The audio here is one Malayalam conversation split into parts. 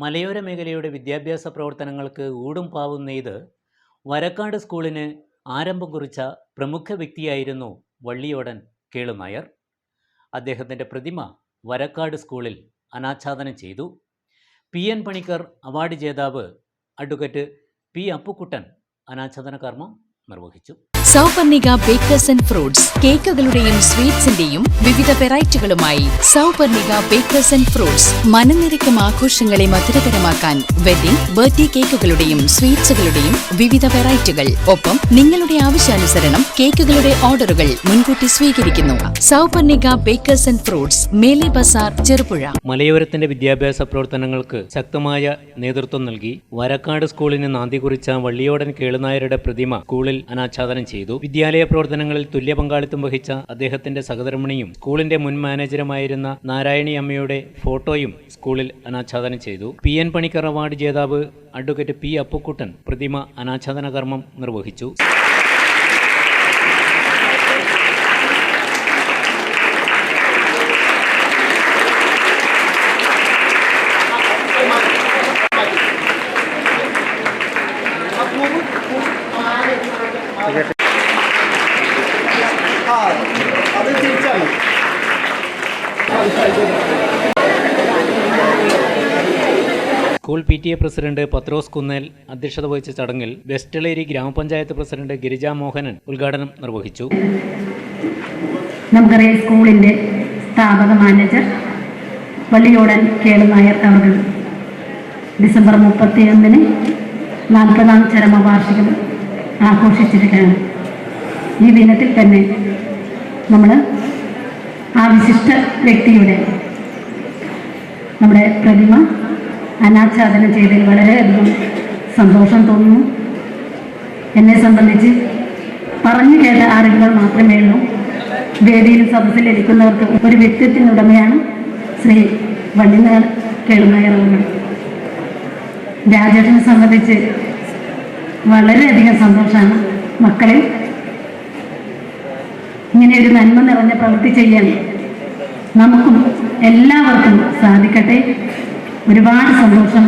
മലയോര മേഖലയുടെ വിദ്യാഭ്യാസ പ്രവർത്തനങ്ങൾക്ക് ഊടും പാവും നെയ്ത് വരക്കാട് സ്കൂളിന് ആരംഭം കുറിച്ച പ്രമുഖ വ്യക്തിയായിരുന്നു വള്ളിയോടൻ കേളുനായർ അദ്ദേഹത്തിന്റെ പ്രതിമ വരക്കാട് സ്കൂളിൽ അനാച്ഛാദനം ചെയ്തു. പി. എൻ. പണിക്കർ അവാർഡ് ജേതാവ് അഡ്വക്കേറ്റ് പി. അപ്പുക്കുട്ടൻ അനാച്ഛാദന കർമ്മം നിർവഹിച്ചു. സൗപർണിക ബേക്കേഴ്സ് ആൻഡ് ഫ്രൂട്ട്സ് കേക്കുകളുടെയും സ്വീറ്റ്സിന്റെയും വിവിധ വെറൈറ്റികളുമായി സൗപർണിക ബേക്കേഴ്സ് ആൻഡ് ഫ്രൂട്ട്സ് മനനിരക്കും ആഘോഷങ്ങളെ മധുരകരമാക്കാൻ വെഡിംഗ് ബർത്ത്ഡേ കേക്കുകളുടെയും സ്വീറ്റ്സുകളുടെയും വിവിധ വെറൈറ്റികൾ. ഒപ്പം നിങ്ങളുടെ ആവശ്യാനുസരണം കേക്കുകളുടെ ഓർഡറുകൾ മുൻകൂട്ടി സ്വീകരിക്കുന്നു. സൗപർണിക ബേക്കേഴ്സ് ആൻഡ് ഫ്രൂട്ട്സ് മേലെ ബസാർ ചെറുപുഴ. മലയോരത്തിന്റെ വിദ്യാഭ്യാസ പ്രവർത്തനങ്ങൾക്ക് ശക്തമായ നേതൃത്വം നൽകി വരക്കാട് സ്കൂളിന് നാന്തി കുറിച്ച വള്ളിയോടൻ കേളുനായരുടെ പ്രതിമ സ്കൂളിൽ അനാച്ഛാദനം ചെയ്തു. വിദ്യാലയ പ്രവർത്തനങ്ങളിൽ തുല്യ പങ്കാളിത്തം വഹിച്ച അദ്ദേഹത്തിന്റെ സഹധർമ്മിണിയും സ്കൂളിന്റെ മുൻ മാനേജറുമായിരുന്ന നാരായണി അമ്മയുടെ ഫോട്ടോയും സ്കൂളിൽ അനാച്ഛാദനം ചെയ്തു. പി എൻ പണിക്കർ അവാർഡ് ജേതാവ് അഡ്വക്കേറ്റ് പി അപ്പുക്കുട്ടൻ പ്രതിമ അനാച്ഛാദന കർമ്മം നിർവഹിച്ചു. ആ അത് തിരിച്ചാണ് school P T A president Pathros Kunnel അധ്യക്ഷത വഹിച്ച ചടങ്ങിൽ വെസ്റ്റളേരി ഗ്രാമപഞ്ചായത്ത് പ്രസിഡന്റ് ഗിരിജ മോഹനൻ ഉദ്ഘാടനം നിർവഹിച്ചു. നമുക്കറിയാം സ്കൂളിന്റെ സ്ഥാപക മാനേജർ വള്ളിയോടൻ കേളുനായർ അവർ ഡിസംബർ മുപ്പത്തിയൊന്നിന് നാൽപ്പതാം ചരമവാർഷികം ആഘോഷിച്ചിരിക്കുകയാണ്. ഈ ദിനത്തിൽ തന്നെ നമ്മൾ ആ വിശിഷ്ട വ്യക്തിയുടെ നമ്മുടെ പ്രതിമ അനാച്ഛാദനം ചെയ്തതിൽ വളരെയധികം സന്തോഷം തോന്നുന്നു. എന്നെ സംബന്ധിച്ച് പറഞ്ഞു കേട്ട അറിവുകൾ മാത്രമേ ഉള്ളൂ. വേദിയിൽ സദസ്സിലിരിക്കുന്നവർക്ക് ഒരു വ്യക്തിത്വത്തിനുടമയാണ് ശ്രീ കേളുനായർ അവർ രാജേഷിനെ സംബന്ധിച്ച് വളരെയധികം സന്തോഷമാണ്. നിറഞ്ഞ പ്രവൃത്തി ചെയ്യാൻ നമുക്കും എല്ലാവർക്കും സാധിക്കട്ടെ. ഒരുപാട് സന്തോഷം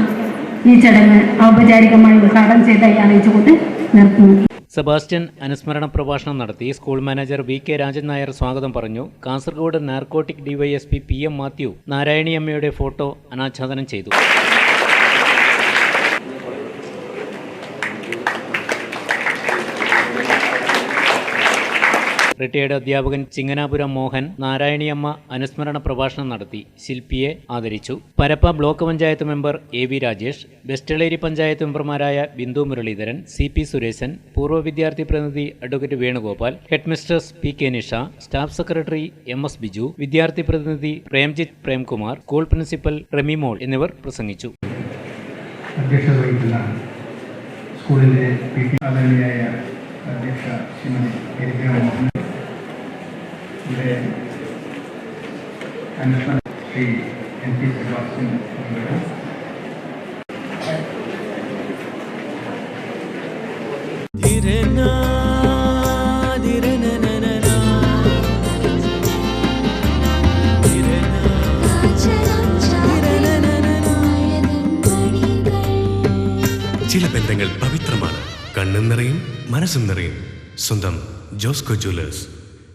ഈ ചടങ്ങ് ഔപചാരികമായി ഉദ്ഘാടനം ചെയ്തായി അറിയിച്ചുകൊണ്ട് നിർത്തുന്നു. സെബാസ്റ്റ്യൻ അനുസ്മരണ പ്രഭാഷണം നടത്തി school manager V K Rajan Nair സ്വാഗതം പറഞ്ഞു. Kasaragod narcotic DYSP P M Mathew Narayani അമ്മയുടെ ഫോട്ടോ അനാച്ഛാദനം ചെയ്തു. റിട്ടയേർഡ് അധ്യാപകൻ ചിങ്ങനാപുരം മോഹൻ നാരായണിയമ്മ അനുസ്മരണ പ്രഭാഷണം നടത്തി ശില്പിയെ ആദരിച്ചു. Parappa block panchayat member A V Rajesh West Eleri panchayat മെമ്പർമാരായ ബിന്ദു മുരളീധരൻ സി പി സുരേശൻ പൂർവ വിദ്യാർത്ഥി പ്രതിനിധി advocate Venugopal head mistress P K Nisha staff secretary M S Biju വിദ്യാർത്ഥി പ്രതിനിധി പ്രേംജിത്ത് പ്രേംകുമാർ സ്കൂൾ പ്രിൻസിപ്പൽ റെമിമോൾ എന്നിവർ പ്രസംഗിച്ചു. അധ്യക്ഷത സ്കൂളിന്റെ പി ടി ആദരണീയായ അധ്യക്ഷ ശ്രീമതി ഗിരിജ മോഹൻ ഇവിടെ അനുഷ്ഠാന ശ്രീ എൻ പി സെബാസ്റ്റ്യൻ എന്നിവർ ചില ബന്ധങ്ങൾ പവിത്രമാണ്. കണ്ണും നിറയും മനസ്സും നിറയും. സ്വന്തം ജോസ്കോ ജ്വല്ലേഴ്സ്.